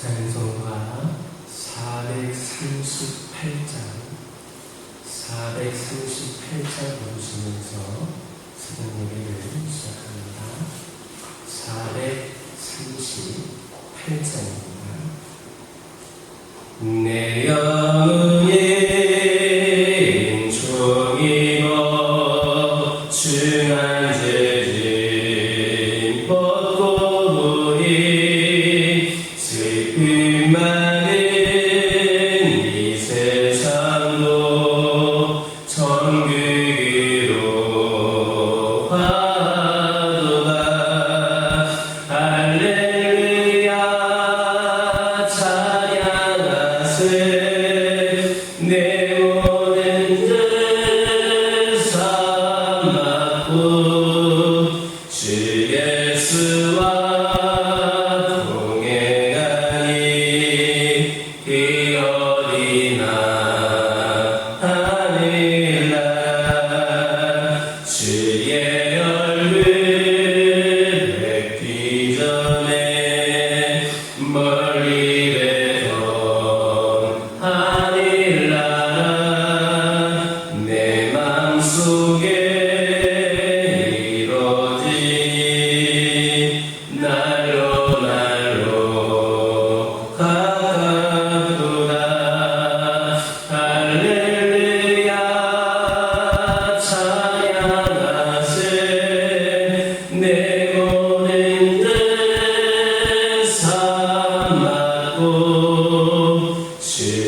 찬송가 438장 438장 보시면서 수련 예배를 시작합니다. 438장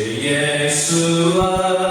예수와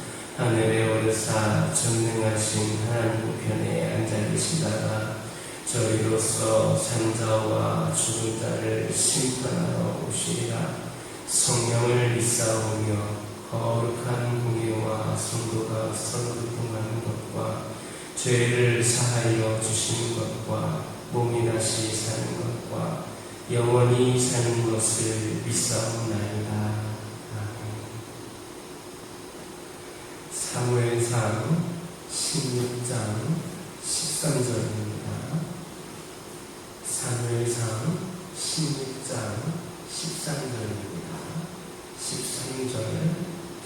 하늘에 오르사 전능하신 하나님 우편에 앉아 계시다가 저희로서 산자와 죽은 자를 심판하러 오시리라 성령을 믿사오며 거룩한 공예와 성도가 서로 교통하는 것과 죄를 사하여 주시는 것과 몸이 다시 사는 것과 영원히 사는 것을 믿사옵나이다. 아멘. 사무엘상 16장 13절입니다. 사무엘상 16장 13절입니다. 13절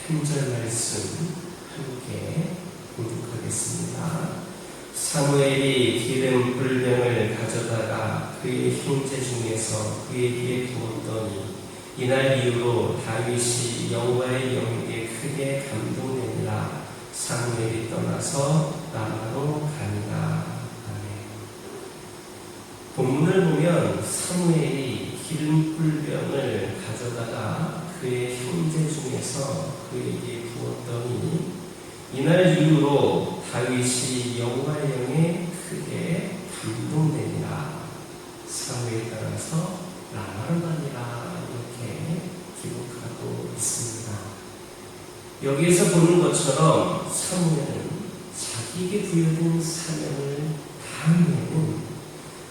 편절 말씀 함께 공독하겠습니다. 사무엘이 기름 불병을 가져다가 그의 형제 중에서 그에게 부었더니 이날 이후로 다윗이 여호와의 영에게 크게 감동되니라 사무엘이 떠나서 가니라 아멘. 본문을 보면 사무엘이 기름 불병을 가져다가 그의 형제 중에서 그에게 부었더니 이날 이후로 다윗이 여호와의 영에 크게 감동되니라 사무엘이 따라서 라마로 가니라 이렇게 기록하고 있습니다. 여기에서 보는 것처럼 사무엘은 자기에게 부여된 사명을 다하면은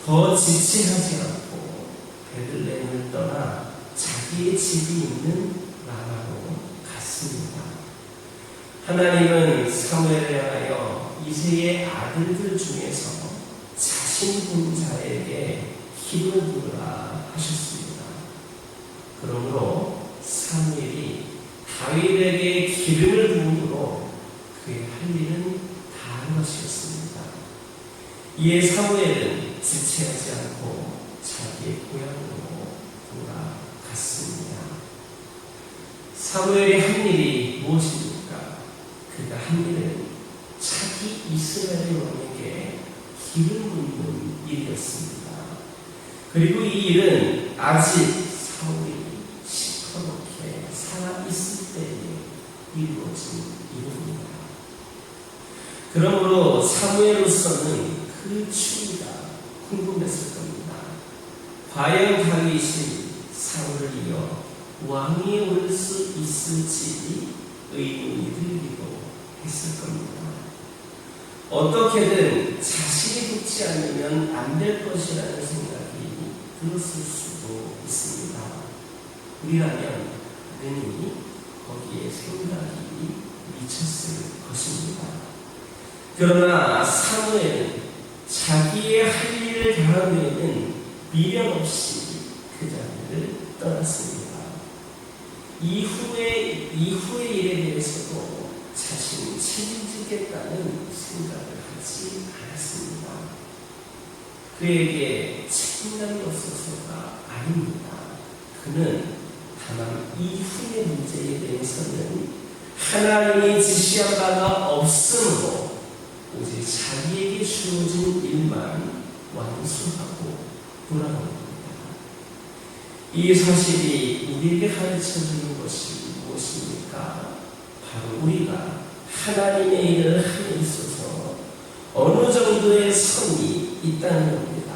더 지체하지 않고 베들레헴을 떠나 자기의 집이 있는 라마로 갔습니다. 하나님은 사무엘을 향하여 이세의 아들들 중에서 자신 분자에게 힘을 부으라 하셨습니다. 그러므로 사무엘이 다윗에게 기름을 부음으로 그의 할 일은 다한 것이었습니다. 이에 사무엘은 지체하지 않고 자기의 고향으로 돌아갔습니다. 사무엘이 한 일이 무엇입니까? 그가 한 일은 차기 이스라엘 왕에게 기름 붓는 일이었습니다. 그리고 이 일은 아직 사울이 시커멓게 살아있을 때에 이루어진 일입니다. 그러므로 사무엘로서는 그 추이가 궁금했을 겁니다. 과연 다윗이 사울을 이어 왕위에 오를 수 있을지 의문이 들기도 했을 겁니다. 어떻게든 자신이 붙지 않으면 안 될 것이라는 생각이 들었을 수도 있습니다. 우리라면 능히 거기에 생각이 미쳤을 것입니다. 그러나 사무엘은 자기의 할 일을 다하면은 미련 없이 그 자리를 떠났습니다. 이후에 이후의 일에 대해서도 자신이 책임지겠다는 생각을 하지 않았습니다. 그에게 책임감이 없어서가 아닙니다. 그는 다만 이후의 문제에 대해서는 하나님이 지시한 바가 없으므로 오직 자기에게 주어진 일만 완수하고 돌아옵니다. 이 사실이 우리에게 가르쳐 주는 것이 무엇입니까? 바로 우리가 하나님의 일을 함에 있어서 어느 정도의 선이 있다는 겁니다.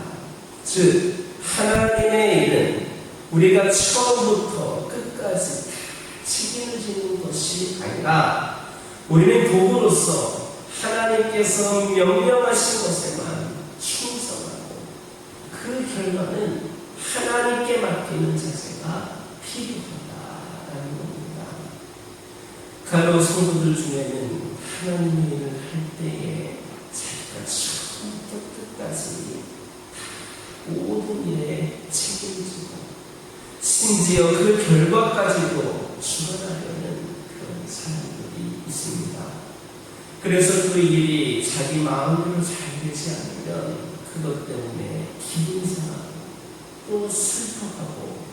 즉, 하나님의 일은 우리가 처음부터 끝까지 다 책임을 지는 것이 아니라 우리는 도구로서 하나님께서 명령하신 것에만 충성하고 그 결과는 하나님께 맡기는 자세가 필요하다라는 겁니다. 가로 성도들 중에는 하나님의 일을 할 때에 자기가 처음부터 끝까지 다 모든 일에 책임지고 심지어 그 결과까지도 주관하려는 그런 사람들이. 그래서 그 일이 자기 마음대로 잘 되지 않으면 그것 때문에 기분 상하고 또 슬퍼하고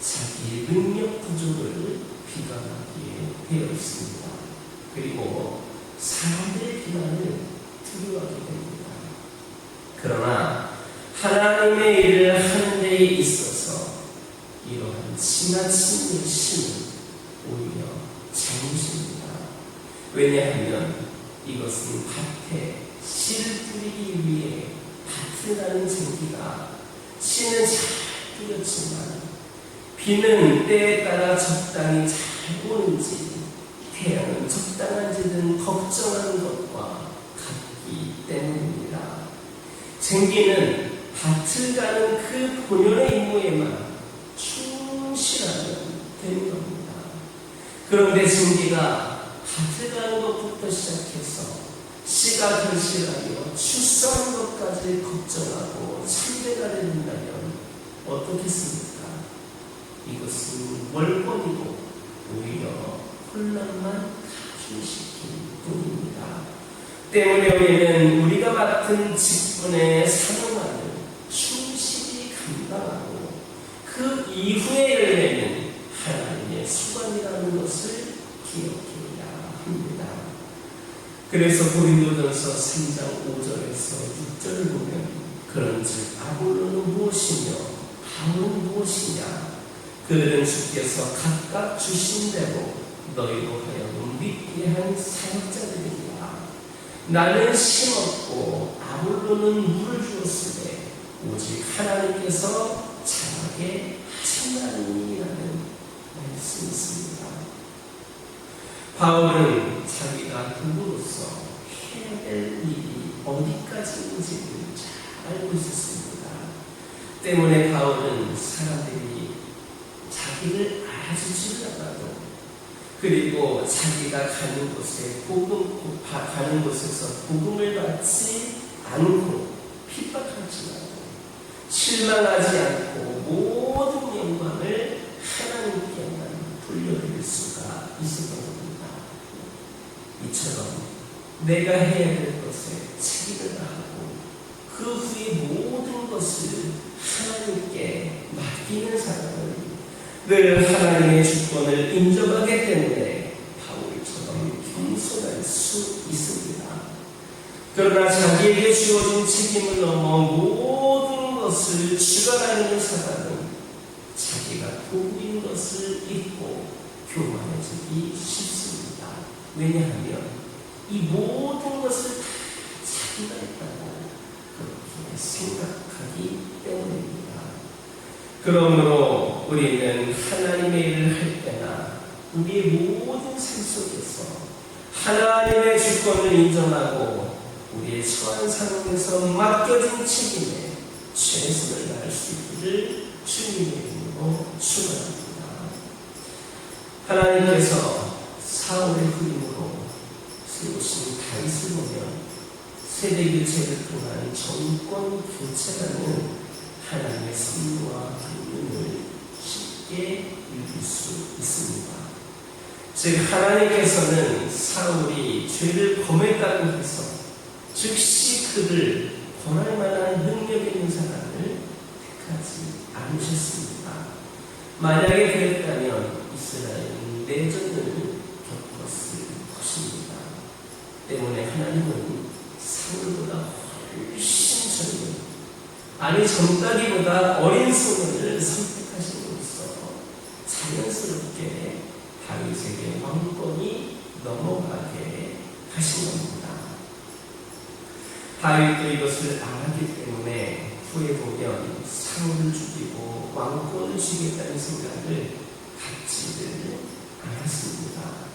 자기의 능력 부족을 비관하기에 되어 있습니다. 그리고 사람들의 비난을 두려워하게 됩니다. 그러나 하나님의 일을 하는 데에 있어서 이러한 지나친 열심은 오히려 잘못입니다. 왜냐하면 이것은 밭에 씨를 뿌리기 위해 밭이라는 장기가 씨는 잘 뿌렸지만 비는 때에 따라 적당히 잘 오는지 태양은 적당한지는 걱정하는 것과 같기 때문입니다. 쟁기는 밭을 가는 그 본연의 임무에만 충실하면 되는 겁니다. 그런데 쟁기가 밭을 가는 것부터 시작해서 씨가 결실하여 출산하는 것까지 걱정하고 참배가 된다면 어떻겠습니까? 이것은 월권이고 오히려 혼란만 가중시킨 뿐입니다. 때문에 우리는 우리가 맡은 직분의 사명만을 충실히 감당하고 그 이후의 열매는 하나님의 수관이라는 것을 합니다. 그래서 고린도전서 3장 5절에서 6절을 보면 그런즉 아볼로는 무엇이며 바울은 무엇이냐 그들은 주께서 각각 주신 대로 너희로 하여금 믿게 한 사역자들이니라 나는 심었고 아볼로는 물을 주었으되 오직 하나님께서 자라게 하신다니라는 말씀이 있습니다. 바울은 자기가 누구로서 해야 될 일이 어디까지인지를 잘 알고 있었습니다. 때문에 바울은 사람들이 자기를 알아주지를 않아도 그리고 자기가 가는 곳에 복음 가- 가는 곳에서 복음을 받지 않고 핍박하지 않고 실망하지 않고 모든 영광을 하나님께만 돌려드릴 수가 있었던 겁니다. 이처럼 내가 해야 될 것에 책임을 다하고 그 후에 모든 것을 하나님께 맡기는 사람은 늘 하나님의 주권을 인정하기 때문에 바울처럼 겸손할 수 있습니다. 그러나 자기에게 주어진 책임을 넘어 모든 것을 주관하는 사람은 자기가 도구인 것을 잊고 교만해지기 쉽습니다. 왜냐하면 이 모든 것을 다 자기가 했다고 그렇게 생각하기 때문입니다. 그러므로 우리는 하나님의 일을 할 때나 우리의 모든 삶 속에서 하나님의 주권을 인정하고 우리의 처한 상황에서 맡겨진 책임에 최선을 다할 수 있기를 주님의 이름으로 축원합니다. 하나님께서 사울의 그림으로 세우신 다윗을 보면 세대 교체를 통한 정권 교체라는 하나님의 선과 긍휼을 쉽게 읽을 수 있습니다. 즉 하나님께서는 사울이 죄를 범했다고 해서 즉시 그를 벌할 만한 능력 있는 사람을 택하지 않으셨습니다. 만약에 그랬다면 이스라엘은 내전을 겪었을 것입니다. 때문에 하나님은 사울보다 훨씬 젊은 아니 젊다기보다 어린 소년을 선택하심으로써 자연스럽게 다윗에게 왕권이 넘어가게 하신 겁니다. 다윗도 이것을 알았기 때문에 후에 보면 사울을 죽이고 왕권을 주겠다는 생각을 갖지를 않았습니다.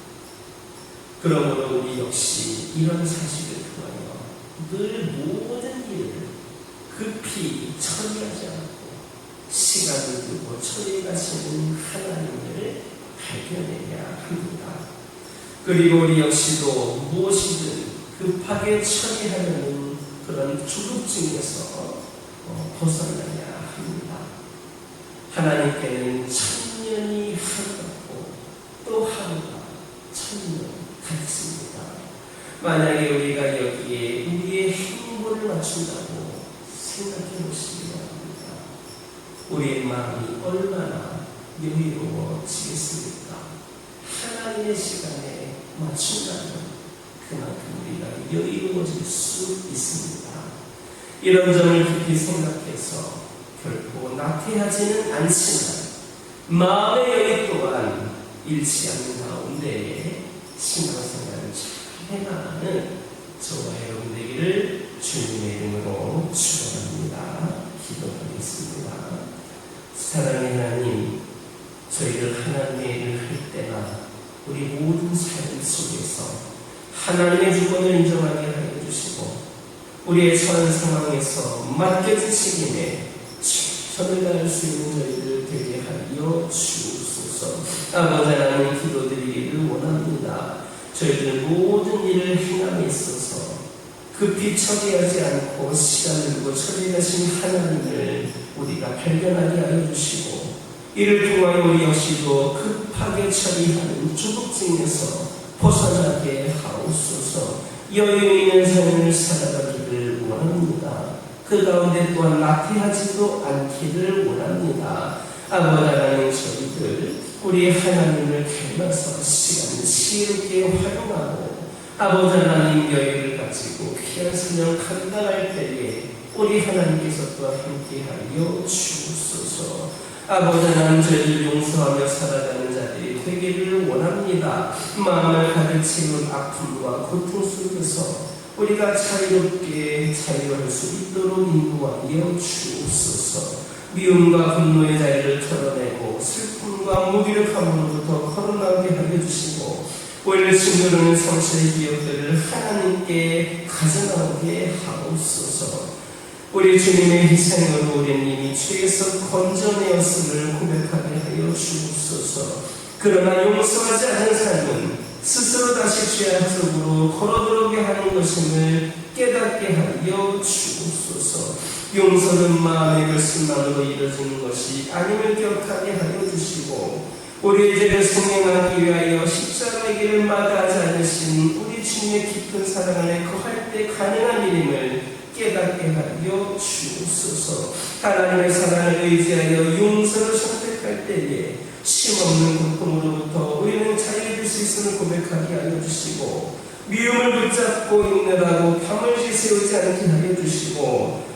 그러므로 우리 역시 이런 사실을 통하여 늘 모든 일을 급히 처리하지 않고 시간을 두고 처리해 가시는 하나님을 발견해야 합니다. 그리고 우리 역시도 무엇이든 급하게 처리하려는 그런 조급증에서 어, 벗어나야 합니다. 하나님께는 천년이 하루 같고 또 하루가 천년 같습니다. 만약에 우리가 여기에 우리의 행복을 맞춘다고 생각해 보시기 바랍니다. 우리의 마음이 얼마나 여유로워지겠습니까? 하나님의 시간에 맞춘다면 그만큼 우리가 여유로워질 수 있습니다. 이런 점을 깊이 생각해서 결코 나태하지는 않지만 마음의 여유 또한 잃지 않는 가운데에 신앙생활을 잘 해나가는 저와 여러분 되기를 주님의 이름으로 축원합니다. 기도하겠습니다. 사랑의 하나님, 저희들 하나님의 일을 할 때나 우리 모든 삶 속에서 하나님의 주권을 인정하게 하여 주시고 우리의 처한 상황에서 맡겨진 책임에 최선을 다할 수 있는 저희들 되게 하여 주옵소서. 아버지 하나님 기도드리기를 원합니다. 저희들 모든 일을 행함에 있어서 급히 처리하지 않고 시간을 두고 처리하신 하나님을 우리가 발견하게 하여 주시고 이를 통하여 우리 역시도 급하게 처리하는 조급증에서 벗어나게 하옵소서 여유 있는 삶을 살아가기를 원합니다. 그 가운데 또한 나태하지도 않기를 원합니다. 아버지 하나님 저희들 우리 하나님을 닮아서 시간을 지혜롭게 활용하고 아버지 하나님 여유를 가지고 귀한 사명 감당할 때에 우리 하나님께서 또한 함께하여 주옵소서 아버지 하나님 저희를 용서하며 살아가는 자들이 되기를 원합니다. 마음을 채운 아픔과 고통 속에서 우리가 자유롭게 자유할 수 있도록 인도하여 주옵소서. 미움과 분노의 자리를 털어내고 슬픔과 무기력함으로부터 걸어나게 하여 주시고 오늘 짓누르는 성실의 기업들을 하나님께 가져나오게 하옵소서. 우리 주님의 희생으로 우리는 이미 죄에서 건져내었음을 고백하게 하여 주옵소서. 그러나 용서하지 않은 삶은 스스로 다시 죄악 속으로 걸어들어오게 하는 것임을 깨닫게 하여 주옵소서. 용서는 마음의 결심만으로 이루어지는 것이 아님을 기억하게 하여 주시고 우리의 죄를 승명하기 위하여 십자가의 길을 마다하지 않으신 우리 주님의 깊은 사랑 안에 거할 때 가능한 일임을 깨닫게 하여 주옵소서. 하나님의 사랑을 의지하여 용서를 선택할 때에 심없는 고통으로부터 우리는 자유해질 수 있음을 고백하게 하여 주시고 미움을 붙잡고 있느라고 밤을 지새우지 않게 하여 주시고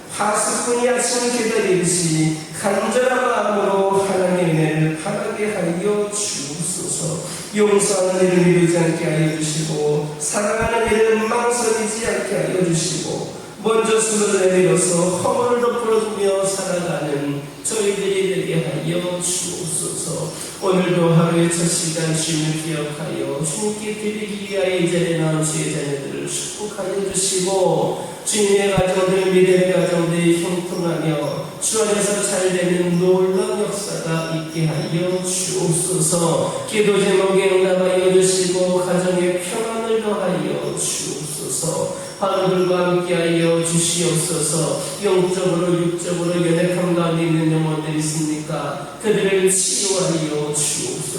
아침을 기다리듯이 간절한 마음으로 하나님의 바라게 하여 주옵소서. 용서하는 일을 미루지 않게 하여 주시고 사랑하는 일을 망설이지 않게 하여 주시고 먼저 숨을 내밀어서 허물을 덮어주며 살아가는 저희들이 되게 하여 주옵소서. 오늘도 하루의 첫 시간 주님을 기억하여 주님께 드리기 위하여 이 자리에 나온 주의 자녀들을 축복하여 주시고 주님의 가정들 믿음의 가정들이 형통하며 주 안에서 잘 되는 놀라운 역사가 있게 하여 주옵소서. 기도 제목에 응답하여 주시고 가정에 평안을 더하여 주옵소서 하늘들과 함께하여 주시옵소서. 영적으로 육적으로 연약함 가운데 있는 영혼들이 있습니까? 그들을 치유하여 주옵소서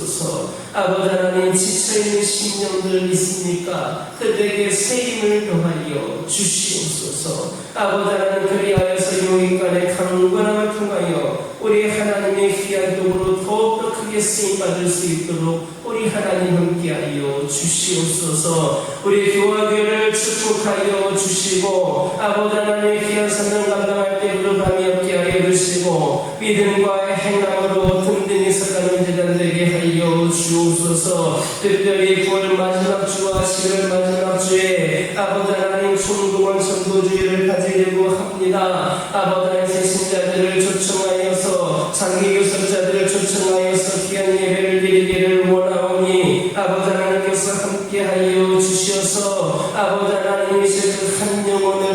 아버지 하나님 지쳐있는 심령들 있습니까? 그들에게 새 힘을 더하여 주시옵소서. 아버지 하나님 그리하여서 용인간의 강건함을 통하여 우리 하나님의 귀한 도구로 더욱더 크게 쓰임받을 수 있도록 우리 하나님 함께하여 주시옵소서. 우리 교화교회를 축복하여 주시고 아버지 하나님의 귀한 사명 감당할 때 부르감이 없게 하여 주시고 믿음과 행함으로 든든히 서가는 되게 하여 주옵소서. 특별히 9월 마지막 주와 10월 마지막 주에 아버지 하나님 총동원 선도주의를 가지려고 합니다. 아버지 하나님 신자들을 초청하여서 장기 교섭자들을 초청하여서 귀한 예배를 드리기를 원하오니 아버지 하나님께서 함께하여 주시어서 아버지 하나님이 그한 영혼을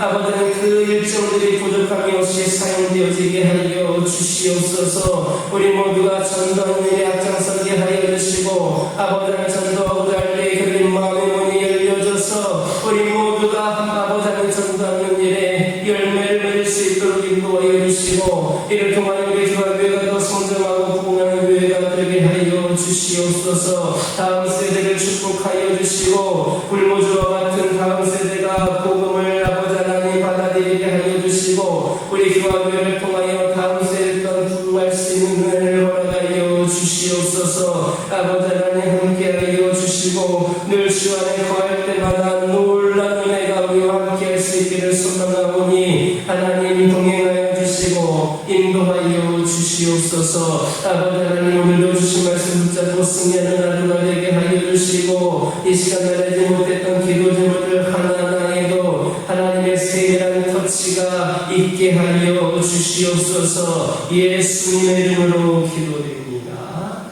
아버지 하나님 그 일정들이 부족함이 없이 사용되어지게 하여 주시옵소서. 우리 모두가 전도하는 일에 앞장서게 하여 주시고 아버지 하나님 전도하고자 할때 그린 마음의 문이 열려져서 우리 모두가 아버지 하나님 전도하는 일에 열매를 맺을 수 있도록 인도하여 주시고 이를 통하여 우리 교회가 더 성장하고 부흥하는 교회가 되게 하여 주시옵소서. 다음 세대를 축복하여 주시고 불모주와 같은 다음 세대가 복음을 아버지 받아들이게 하여 주시고 우리 교회를 통하여 부흥할 수 있는 은혜를 허락하여 주시옵소서. 아버지 하나님 함께하여 주시고 늘 주 안에 거할 때마다 놀라운 은혜가 우리와 함께할 수 있기를 소망하오니 하나님 동행하여 주시고 인도하여 주시옵소서. 아버지 하나님 오늘도 주신 말씀 붙잡고 승리하는 하루가 되게 하여 주시고 이 시간 나르지 못했던 주시옵소서 예수님의 이름으로 기도드립니다.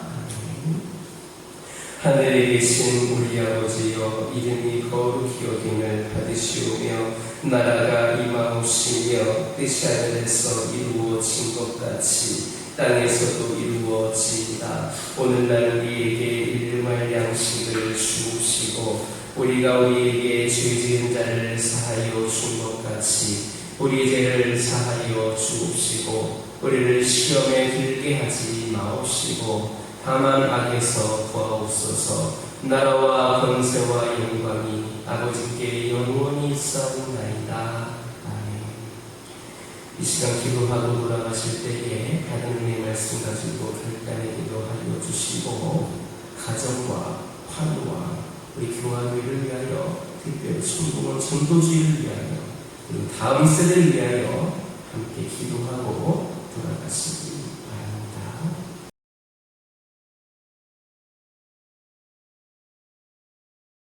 하늘에 계신 우리 아버지여 이름이 거룩히 여김을 받으시오며 나라가 임하옵시며 뜻이 하늘에서 이루어진 것 같이 땅에서도 이루어지이다 오늘날 우리에게 일용할 양식을 주옵시고 우리가 우리에게 죄 지은 자를 사하여 준 것 같이 우리 죄를 사하여 주옵시고 우리를 시험에 들게 하지 마옵시고 다만 악에서 구하옵소서. 나라와 권세와 영광이 아버지께 영원히 있사옵나이다. 이 시간 기도하고 돌아가실 때에 하나님의 말씀 가지고 결단의 기도하여 주시고 가정과 화두와 우리 교화교회를 위하여 특별히 천국원 전도주의를 위하여 세대를 위하여 함께 기도하고 바랍니다.